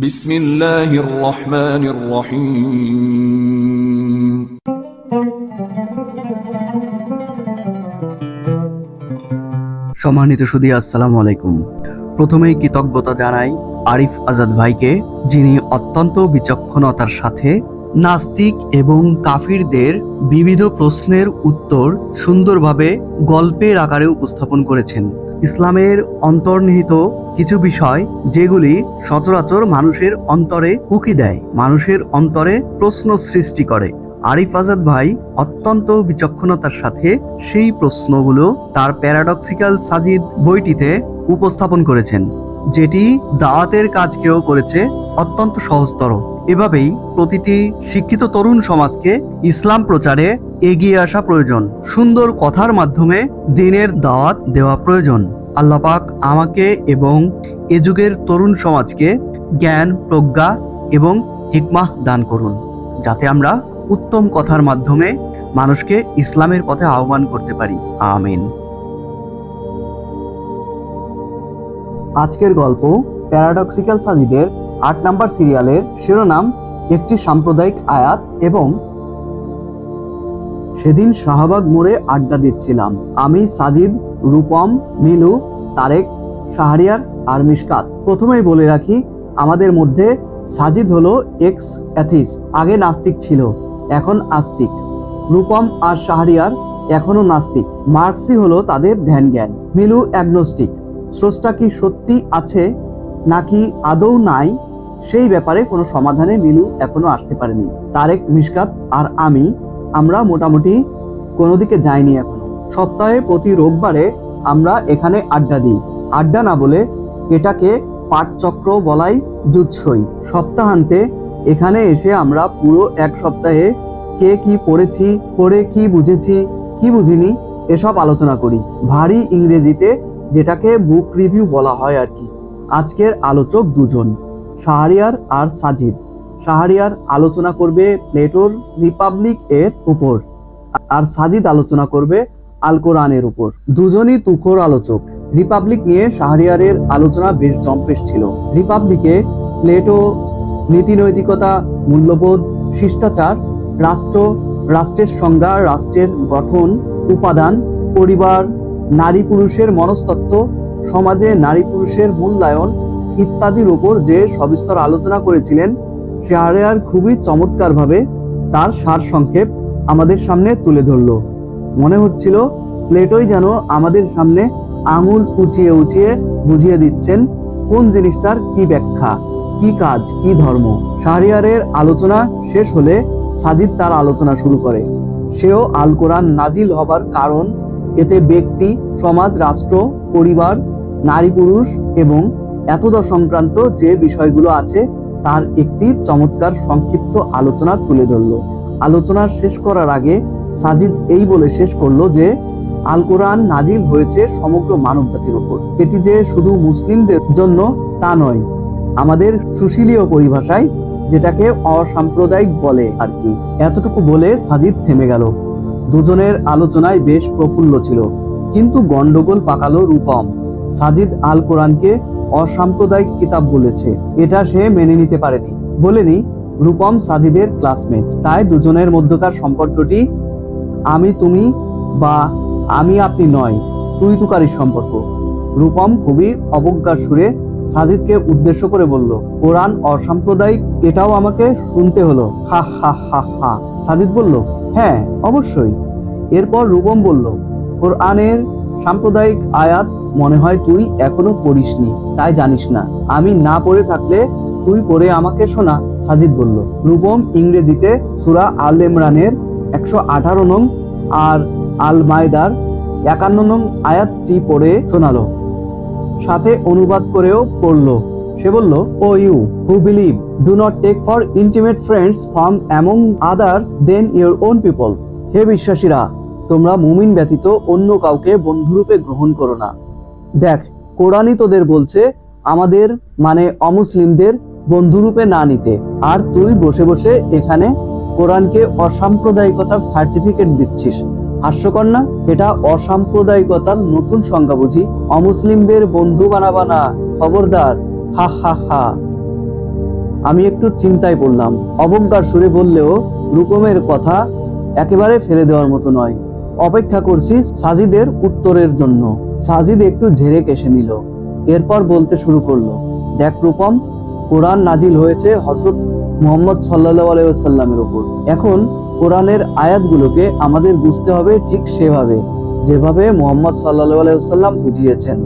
বিসমিল্লাহির রহমানির রহিম। সম্মানিত সুদি, আসসালামু আলাইকুম। প্রথমেই কৃতজ্ঞতা জানাই আরিফ আজাদ ভাইকে, যিনি অত্যন্ত বিচক্ষণতার সাথে নাস্তিক এবং কাফিরদের বিবিধ প্রশ্নের উত্তর সুন্দরভাবে গল্পের আকারে উপস্থাপন করেছেন। ইসলামের অন্তর্নিহিত কিছু বিষয় যেগুলি সচরাচর মানুষের অন্তরে উকি দেয়, মানুষের অন্তরে প্রশ্ন সৃষ্টি করে। আরিফ আজাদ ভাই অত্যন্ত বিচক্ষণতার সাথে সেই প্রশ্নগুলো তার প্যারাডক্সিক্যাল সাজিদ বইটিতে উপস্থাপন করেছেন, যেটি দাওয়াতের কাজকেও করেছে অত্যন্ত সহজতর। এভাবেই প্রতিটি শিক্ষিত তরুণ সমাজকে ইসলাম প্রচারে এগিয়ে আসা প্রয়োজন। সুন্দর কথার মাধ্যমে দিনের দাওয়াত দেওয়া প্রয়োজন। আল্লাপাক আমাকে এবং এ যুগের তরুণ সমাজকে জ্ঞান, প্রজ্ঞা এবং হিকমাহ দান করুন, যাতে আমরা উত্তম কথার মাধ্যমে মানুষকে ইসলামের পথে আহ্বান করতে পারি। আমিন। আজকের গল্প প্যারাডক্সিক্যাল সাজিদের আট নাম্বার সিরিয়ালের শিরোনাম, একটি সাম্প্রদায়িক আয়াত এবং সেদিন শাহবাগ মোড়ে আড্ডা দিচ্ছিলাম। আমি সাজিদ, রূপম, নীলু, তারেক, শাহরিয়ার আর মিশকাত। প্রথমেই বলে রাখি, আমাদের মধ্যে সাজিদ হলো এক্স অ্যাথিস আগে নাস্তিক ছিল, এখন আস্তিক। রূপম আর শাহরিয়ার এখনও নাস্তিক। মার্কসই হলো তাদের ধ্যান জ্ঞান মিলু অ্যাগনোস্টিক স্রষ্টা কি সত্যি আছে, নাকি আদৌ নাই? সেই ব্যাপারে কোনো সমাধানে মিলু এখনও আসতে পারেনি। তারেক, মিশকাত আর আমি, আমরা মোটামুটি কোনো দিকে যাইনি এখনও। সপ্তাহে প্রতি রোববারে আমরা এখানে আড্ডা দিই। আড্ডা না বলে এটাকে পাঠচক্র বলাই জুৎসই। সপ্তাহান্তে এখানে এসে আমরা পুরো এক সপ্তাহে কে কি পড়েছি, পড়ে কি বুঝেছি, কি বুঝিনি, এসব আলোচনা করি। ভারী ইংরেজিতে যেটাকে বুক রিভিউ বলা হয় আর কি। আজকের আলোচক দুজন। শাহরিয়ার আর সাজিদ। শাহরিয়ার আলোচনা করবে প্লেটোর রিপাবলিক এর উপর, আর সাজিদ আলোচনা করবে আল কোরআনের উপর। দুজনই তুখোর আলোচক। রিপাবলিক নিয়ে শাহরিয়ারের আলোচনা বেশ জম্পেশ ছিল। রিপাবলিকে প্লেটো নীতি নৈতিকতা মূল্যবোধ, শিষ্টাচার, রাষ্ট্র, রাষ্ট্রের সংজ্ঞা, রাষ্ট্রের গঠন, উপাদান, পরিবার নারী পুরুষের মনস্তত্ত্ব, সমাজে নারী পুরুষের মূল্যায়ন ইত্যাদির উপর যে সবিস্তর আলোচনা করেছিলেন শাহরিয়ার খুবই চমৎকারভাবে তার সার সংক্ষেপ আমাদের সামনে তুলে ধরলো। মনে হচ্ছিল প্লেটোই যেন আমাদের সামনে আঙুল উঁচিয়ে উঁচিয়ে বুঝিয়ে দিচ্ছেন কোন জিনিসটার কি ব্যাখ্যা, কি কাজ, কি ধর্ম। শাহরিয়ারের আলোচনা শেষ হলে সাজিদ তার আলোচনা শুরু করে। সেও আল কোরআন নাজিল হবার কারণ, এতে ব্যক্তি, সমাজ, রাষ্ট্র, পরিবার নারী পুরুষ এবং এতদ সংক্রান্ত যে বিষয়গুলো আছে, তার একটি চমৎকার সংক্ষিপ্ত আলোচনা তুলে ধরলো। আলোচনা শেষ করার আগে সাজিদ এই বলে শেষ করল যে, আল কোরআন নাজিল হয়েছে সমগ্র মানব জাতির উপর। এটি যে শুধু মুসলিমদের জন্য তা নয়, আমাদের সুশীলীয় পরিভাষায় যেটাকে অসাম্প্রদায়িক বলে আর কি। এতটুকু বলে সাজিদ থেমে গেল। দুজনের আলোচনায় বেশ প্রফুল্ল ছিল, কিন্তু গন্ডগোল পাকালো রূপম। সাজিদ আল কোরআনকে অসাম্প্রদায়িক কিতাব বলেছে। এটা সে মেনে নিতে পারেনি। বলেনি রূপম সাজিদের ক্লাসমেট। তাই দুজনের মধ্যকার সম্পর্কটি আমি তুমি বা আমি আপনি নয়, তুই তুকারির সম্পর্ক। রূপম খুবই অবজ্ঞার সুরে সাজিদকে উদ্দেশ্য করে বলল, কোরআন অসাম্প্রদায়িক, এটাও আমাকে শুনতে হলো। হা হা হা হা। সাজিদ বলল হ্যাঁ অবশ্যই। এরপর রূপম বলল, কোরআনের সাম্প্রদায়িক আয়াত মনে হয় তুই এখনও পড়িসনি। তাই জানিস না। আমি না পড়ে থাকলে তুই পড়ে আমাকে শোনা, সাজিদ বলল। রূপম ইংরেজিতে সুরা আল ইমরানের একশো আঠারো নং আর আল মায়দার একান্ন নং আয়াতটি পড়ে শোনালো। সাথে অনুবাদ করেও পড়ল। সে বলল, O you, who believe, do not take for intimate friends from among others than your own people. হে বিশ্বাসীরা, তোমরা মুমিন ব্যতীত অন্য কাউকে বন্ধুরূপে গ্রহণ করো না। দেখ কোরআনই তোদের বলছে, আমাদের মানে অমুসলিমদের বন্ধুরূপে না নিতে। আর তুই বসে বসে এখানে কোরআনকে অসাম্প্রদায়িকতার সার্টিফিকেট দিচ্ছিস। হাস্যকর না? এটা অসাম্প্রদায়িকতার নতুন সংজ্ঞা বুঝি। অমুসলিমদের বন্ধু বানাবা না, খবরদার। হা হা হা। আমি একটু চিন্তায় পড়লাম। অবজ্ঞার সুরে বললেও রূপমের কথা একেবারে ফেলে দেওয়ার মতো নয়। অপেক্ষা করছি সাজিদের উত্তরের জন্য। সাজিদ একটু ঝেড়ে কেসে নিল। এরপর বলতে শুরু করল, দেখ রূপম, কোরআন নাজিল হয়েছে হজরত মোহাম্মদ সাল্লাহ আলাইসাল্লামের ওপর এখন কোরআনের আয়াতগুলোকে আমাদের বুঝতে হবে ঠিক সেভাবে, যেভাবে মোহাম্মদ সাল্লাহ আলাইসাল্লাম বুঝিয়েছেন।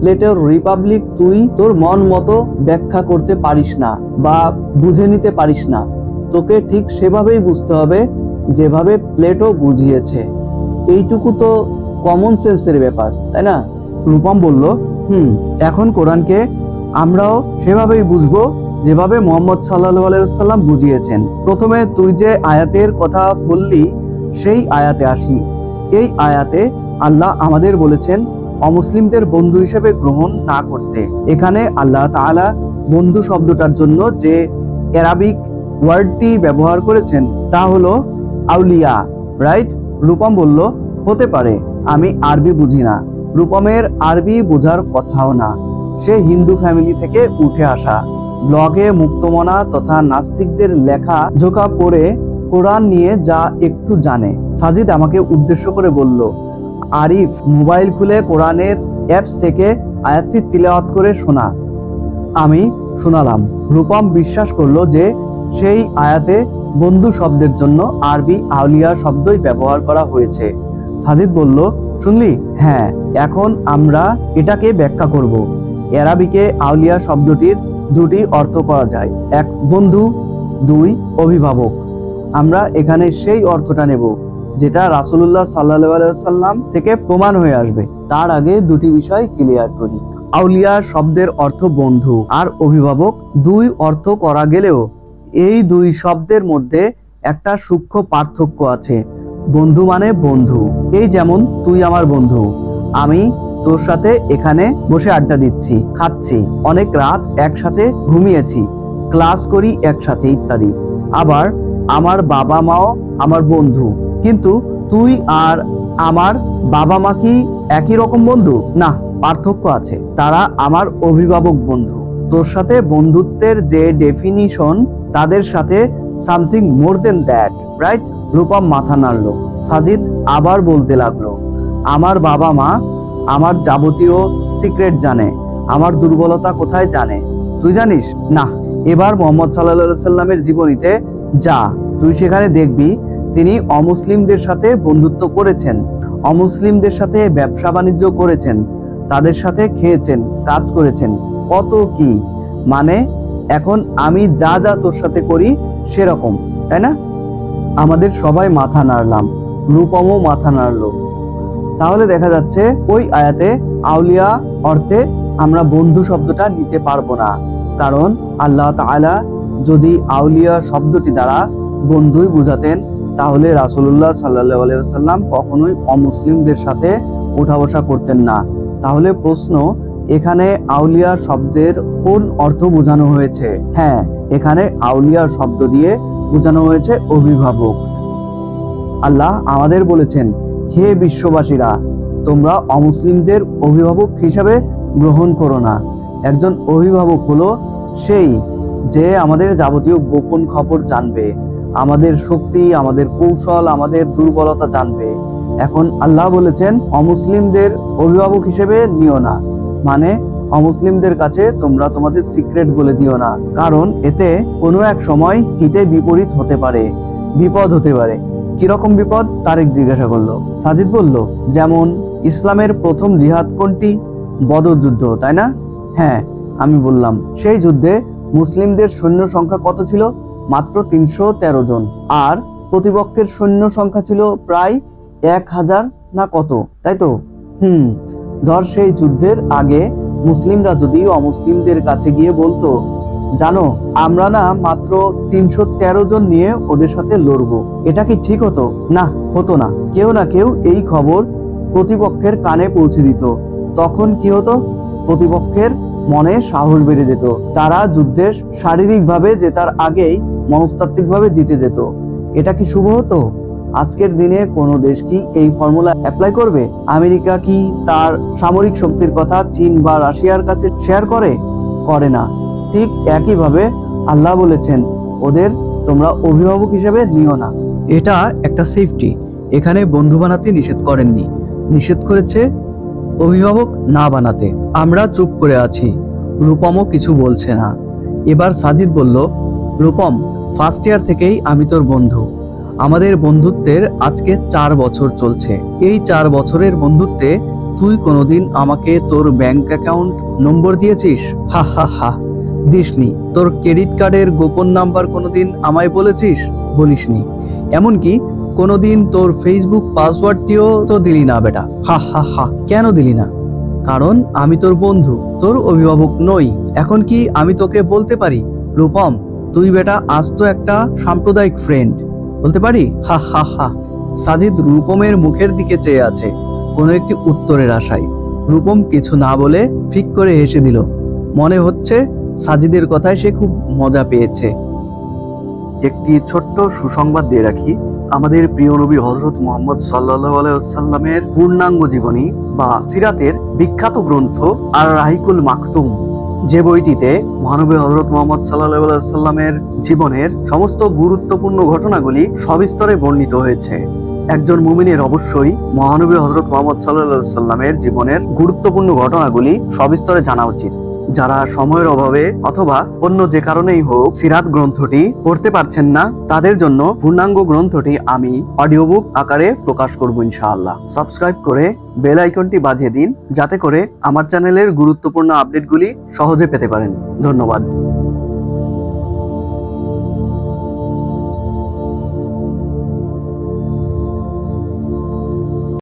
প্লেটোর রিপাবলিক তুই তোর মন মতো ব্যাখ্যা করতে পারিস না বা বুঝে নিতে পারিস না। তোকে ঠিক সেভাবেই বুঝতে হবে, যেভাবে প্লেটো বুঝিয়েছে। এইটুকু তো কমন সেন্সের ব্যাপার, তাই না? রূপম বলল, হুম, এখন কোরআনকে আমরাও সেভাবেই বুঝব যেভাবে মোহাম্মদ সাল্লাহ আলাইসাল্লাম বুঝিয়েছেন। প্রথমে তুই যে আয়াতের কথা বললি, সেই আয়াতে আসি। এই আয়াতে আল্লাহ আমাদের বলেছেন, অমুসলিমদের বন্ধু হিসেবে গ্রহণ না করতে। এখানে আল্লাহ তাআলা বন্ধু শব্দটার জন্য যে অ্যারাবিক ওয়ার্ডটি ব্যবহার করেছেন, তা হলো আউলিয়া, রাইট? রূপম বলল, হতে পারে, আমি আরবি বুঝি না। রূপমের আরবি বোঝার কথাও না। সে হিন্দু ফ্যামিলি থেকে উঠে আসা। ব্লগে মুক্তমনা তথা নাস্তিকদের লেখা ঝোঁকা পড়ে কোরআন নিয়ে যা একটু জানে। সাজিদ আমাকে উদ্দেশ্য করে বলল, আরিফ, মোবাইল খুলে কোরআনের অ্যাপস থেকে আয়াতটি তিলাওয়াত করে শোনা। আমি শোনালাম। রূপম বিশ্বাস করল যে সেই আয়াতে বন্ধু শব্দের জন্য আরবি আউলিয়া শব্দই ব্যবহার করা হয়েছে। সাজিদ বলল, শুনলি? হ্যাঁ এখন আমরা এটাকে ব্যাখ্যা করব। এরাবিকে আউলিয়া শব্দটির দুটি অর্থ করা যায়। এক, বন্ধু, দুই, অভিভাবক। আমরা এখানে সেই অর্থটা নেব, যেটা রাসূলুল্লাহ সাল্লাহ সাল্লাম থেকে প্রমাণ হয়ে আসবে। তার আগে দুটি বিষয় ক্লিয়ার করি। আউলিয়া শব্দের অর্থ বন্ধু, আর অভিভাবক দুই অর্থ করা গেলেও এই দুই শব্দের মধ্যে একটা সূক্ষ্ম পার্থক্য আছে। বন্ধু মানে বন্ধু। এই যেমন, তুই আমার বন্ধু। আমি তোর সাথে এখানে বসে আড্ডা দিচ্ছি, খাচ্ছি। অনেক রাত একসাথে ঘুমিয়েছি, ক্লাস করি একসাথে ইত্যাদি। আবার আমার বাবা মাও আমার বন্ধু। কিন্তু তুই আর আমার বাবা মা কি একই রকম বন্ধু? না, পার্থক্য আছে। তারা আমার অভিভাবক বন্ধু। তোর সাথে বন্ধুত্বের যে ডেফিনিশন তাদের সাথে something more than that right Rupam মাথা নাড়লো। সাজিদ আবার বলতে লাগল, আমার বাবা মা আমার যাবতীয় সিক্রেট জানে, আমার দুর্বলতা কোথায় জানে? তুই জানিস? না। এবার মোহাম্মদ সাল্লাহ সাল্লামের জীবনীতে যা, তুই সেখানে দেখবি, তিনি অমুসলিমদের সাথে বন্ধুত্ব করেছেন, অমুসলিমদের সাথে ব্যবসা বাণিজ্য করেছেন, তাদের সাথে খেয়েছেন, কাজ করেছেন কত কি? মানে এখন আমি যা যা তোর সাথে করি সেরকম, তাই না? আমাদের সবাই মাথা নাড়লাম, রূপমও মাথা নাড়লো। তাহলে দেখা যাচ্ছে ওই আয়াতে আউলিয়া অর্থে আমরা বন্ধু শব্দটা নিতে পারব না। কারণ আল্লাহ তাআলা যদি আউলিয়া শব্দটি দ্বারা বন্ধুই বুঝাতেন, তাহলে রাসুল্লাহ সাল্লাহ আলাইসাল্লাম কখনোই অমুসলিমদের সাথে উঠা বসা করতেন না। তাহলে প্রশ্ন এখানে আউলিয়া শব্দের কোন অর্থ বোঝানো হয়েছে? হ্যাঁ এখানে আউলিয়া শব্দ দিয়ে বোঝানো হয়েছে অভিভাবক। আল্লাহ আমাদের বলেছেন, হে বিশ্ববাসীরা, তোমরা অমুসলিমদের অভিভাবক হিসাবে গ্রহণ করো না। একজন অভিভাবক হলো সেই যে আমাদের যাবতীয় গোপন খবর জানবে, আমাদের শক্তি, আমাদের কৌশল, আমাদের দুর্বলতা জানবে। এখন আল্লাহ বলেছেন, অমুসলিমদের অভিভাবক হিসেবে নিও না। মানে অমুসলিমদের কাছে তোমরা তোমাদের সিক্রেট বলে দিও না। কারণ এতে কোনো এক সময় হিতে বিপরীত হতে পারে, বিপদ হতে পারে। কীরকম বিপদ? তারেক জিজ্ঞাসা করল। সাজিদ বলল, যেমন ইসলামের প্রথম জিহাদ কোনটি? বদর যুদ্ধ, তাই না? হ্যাঁ আমি বললাম, সেই যুদ্ধে মুসলিমদের সৈন্য সংখ্যা কত ছিল? মাত্র তিনশো তেরো জন। আর প্রতিপক্ষের সৈন্য সংখ্যা ছিল প্রায় এক হাজার না কত? তাই তো? হুম ধর সেই যুদ্ধের আগে মুসলিমরা যদি অমুসলিমদের কাছে গিয়ে বলতো, জানো, আমরা না মাত্র তিনশো তেরো জন নিয়ে ওদের সাথে লড়বো। এটা কি ঠিক হতো? না হতো না। কেউ না কেউ এই খবর প্রতিপক্ষের কানে পৌঁছে দিত। তখন কি হতো? প্রতিপক্ষের মনে সাহস বেড়ে যেত। তারা যুদ্ধের শারীরিকভাবে জেতার আগেই মনস্তাত্ত্বিকভাবে জিতে যেত। এটা কি শুভ হতো? আজকের দিনে কোনো দেশ কি এই ফর্মুলা অ্যাপ্লাই করবে? আমেরিকা কি তার সামরিক শক্তির কথা চীন বা রাশিয়ার কাছে শেয়ার করে? করে না। ঠিক একইভাবে আল্লাহ বলেছেন, ওদের তোমরা অভিভাবক হিসেবে নিও না। এটা একটা সেফটি এখানে বন্ধু বানাতে নিষেধ করেননি। নিষেধ করেছে অভিভাবক না বানাতে। আমরা চুপ করে আছি। রূপমও কিছু বলছে না। এবার সাজিদ বলল, রূপম ফার্স্ট ইয়ার থেকেই আমি তোর বন্ধু। আমাদের বন্ধুত্বের আজকে চার বছর চলছে। এই চার বছরের বন্ধুত্বে তুই কোনোদিন আমাকে তোর ব্যাংক অ্যাকাউন্ট নম্বর দিয়েছিস? হা হা হা। দিসনি। তোর ক্রেডিট কার্ডের গোপন নাম্বার কোনোদিন আমায় বলেছিস? বলিসনি। এমনকি কোনোদিন তোর ফেসবুক পাসওয়ার্ডটিও তো দিলি না, বেটা। হা হা হা। কেন দিলি না? কারণ আমি তোর বন্ধু, তোর অভিভাবক নই। এখন কি আমি তোকে বলতে পারি? রূপম, তুই বেটা আজ তো একটা সাম্প্রদায়িক ফ্রেন্ড বলতে পারি? হা হা হা। সাজিদ রূপমের মুখের দিকে চেয়ে আছে, কোনো একটি উত্তরের আশায়। রূপম কিছু না বলে ফিক করে হেসে দিল মনে হচ্ছে সাজিদের কথায় সে খুব মজা পেয়েছে। একটি ছোট্ট সুসংবাদ দিয়ে রাখি। আমাদের প্রিয় নবী হজরত মোহাম্মদ সাল্লাহ আলাইসাল্লামের পূর্ণাঙ্গ জীবনী বা সিরাতের বিখ্যাত গ্রন্থ আর রাহিকুল মাকতুম। যে বইটিতে মহানবী হজরত মোহাম্মদ সাল্লাহ জীবনের সমস্ত গুরুত্বপূর্ণ ঘটনাগুলি সবিস্তরে বর্ণিত হয়েছে। একজন মুমিনের অবশ্যই মহানবী হজরত মোহাম্মদ সাল্লাহ সাল্লামের জীবনের গুরুত্বপূর্ণ ঘটনাগুলি সবিস্তরে জানা উচিত। যারা সময়ের অভাবে অথবা অন্য যে কারণেই হোক সিরাত গ্রন্থটি পড়তে পারছেন না, তাদের জন্য পূর্ণাঙ্গ গ্রন্থটি আমি অডিও বুক আকারে প্রকাশ করব ইনশাআল্লাহ। সাবস্ক্রাইব করে বেল আইকনটি বাজিয়ে দিন, যাতে করে আমার চ্যানেলের গুরুত্বপূর্ণ আপডেটগুলি সহজে পেতে পারেন। ধন্যবাদ।